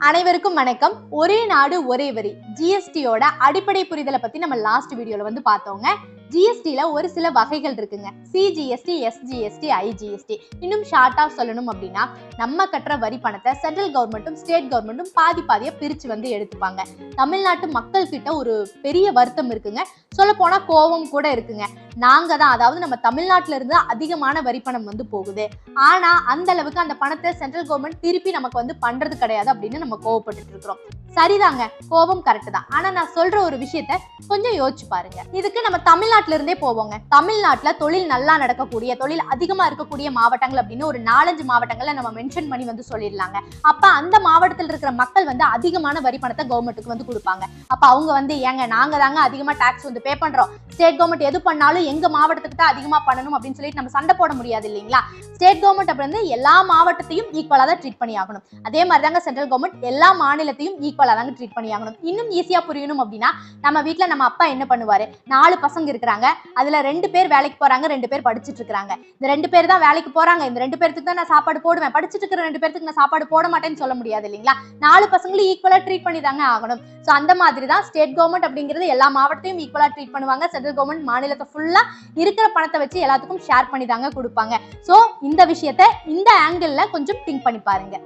அனைவருக்கும் வணக்கம். ஒரே நாடு ஒரே வரி. ஜிஎஸ்டியோட அடிப்படை புரிதலை பத்தி நம்ம லாஸ்ட் வீடியோல வந்து பார்த்தோங்க. ஜிஎஸ்டியில ஒரு சில வகைகள் இருக்குங்க. சிஜிஎஸ்டி எஸ்ஜிஎஸ்டி ஐஜிஎஸ்டி இன்னும் ஷார்ட்டா சொல்லணும் அப்படின்னா நம்ம கட்டுற வரி பணத்தை சென்ட்ரல் கவர்மெண்ட்டும் ஸ்டேட் கவர்மெண்ட்டும் பாதி பாதியா பிரிச்சு வந்து எடுத்துப்பாங்க. தமிழ்நாட்டு மக்கள் கிட்ட ஒரு பெரிய வருத்தம் இருக்குங்க. சொல்ல போனா கோபம் கூட இருக்குங்க. நாங்க தான் அதாவது நம்ம தமிழ்நாட்டில இருந்து அதிகமான வரி பணம் வந்து போகுது. ஆனா அந்த அளவுக்கு அந்த பணத்தை சென்ட்ரல் கவர்மெண்ட் திருப்பி நமக்கு வந்து பண்றது கிடையாது அப்படின்னு நம்ம கோவப்பட்டு இருக்கிறோம். சரிதாங்க கோபம் கரெக்ட் தான். ஆனா நான் சொல்ற ஒரு விஷயத்த கொஞ்சம் யோசிச்சு பாருங்க. இதுக்கு நம்ம தமிழ்நாட்டுல இருந்தே போவோங்க. தமிழ்நாட்டுல தொழில் நல்லா நடக்கக்கூடிய தொழில் அதிகமா இருக்கக்கூடிய மாவட்டங்கள் அப்படின்னு ஒரு நாலஞ்சு மாவட்டங்கள்ல நம்ம மென்ஷன் பண்ணி வந்து சொல்லிடலாங்க. அப்ப அந்த மாவட்டத்தில் இருக்கிற மக்கள் வந்து அதிகமான வரி பணத்தை கவர்மெண்ட்டுக்கு வந்து கொடுப்பாங்க. அப்ப அவங்க வந்து ஏங்க நாங்க தாங்க அதிகமா டாக்ஸ் வந்து பே பண்றோம். ஸ்டேட் கவர்மெண்ட் எது பண்ணாலும் எங்க மாவட்டத்துக்கு தான் அதிகமா பண்ணணும் அப்படின்னு சொல்லிட்டு நம்ம சண்டை போட முடியாது இல்லைங்களா? ஸ்டேட் கவர்மெண்ட் அப்படி வந்து எல்லா மாவட்டத்தையும் ஈக்குவலா தான் ட்ரீட் பண்ணி ஆகணும் அதே மாதிரி தாங்க சென்ட்ரல் கவர்மெண்ட் எல்லா மாநிலத்தையும் ஈக்குவலா தாங்க ட்ரீட் பண்ணி ஆகணும் இன்னும் ஈஸியா புரியணும் அப்படின்னா நம்ம வீட்டுல நம்ம அப்பா என்ன பண்ணுவாரு? நாலு பசங்க இருக்கிறாங்க. அதுல ரெண்டு பேர் வேலைக்கு போறாங்க ரெண்டு பேர் படிச்சிட்டு இருக்காங்க இந்த ரெண்டு பேர் தான் வேலைக்கு போறாங்க. இந்த ரெண்டு பேருக்கு தான் நான் சாப்பாடு போடுவேன். படிச்சுட்டு இருக்கிற ரெண்டு பேருக்கு நான் சாப்பாடு போட மாட்டேன்னு சொல்ல முடியாது இல்லைங்களா? நாலு பசங்களும் ஈக்குவலா ட்ரீட் பண்ணி தாங்க ஆகணும். ஸோ அந்த மாதிரி தான் ஸ்டேட் கவர்மெண்ட் அப்படிங்கிறது எல்லா மாவட்டத்தையும் ஈக்குவலா ட்ரீட் பண்ணுவாங்க. சென்ட்ரல் கவர்மெண்ட் மாநிலத்தை ஃபுல்லா இருக்கிற பணத்தை வச்சு எல்லாத்துக்கும் ஷேர் பண்ணி தாங்க கொடுப்பாங்க. ஸோ இந்த விஷயத்த இந்த ஆங்கிள் கொஞ்சம் திங்க் பண்ணி பாருங்க.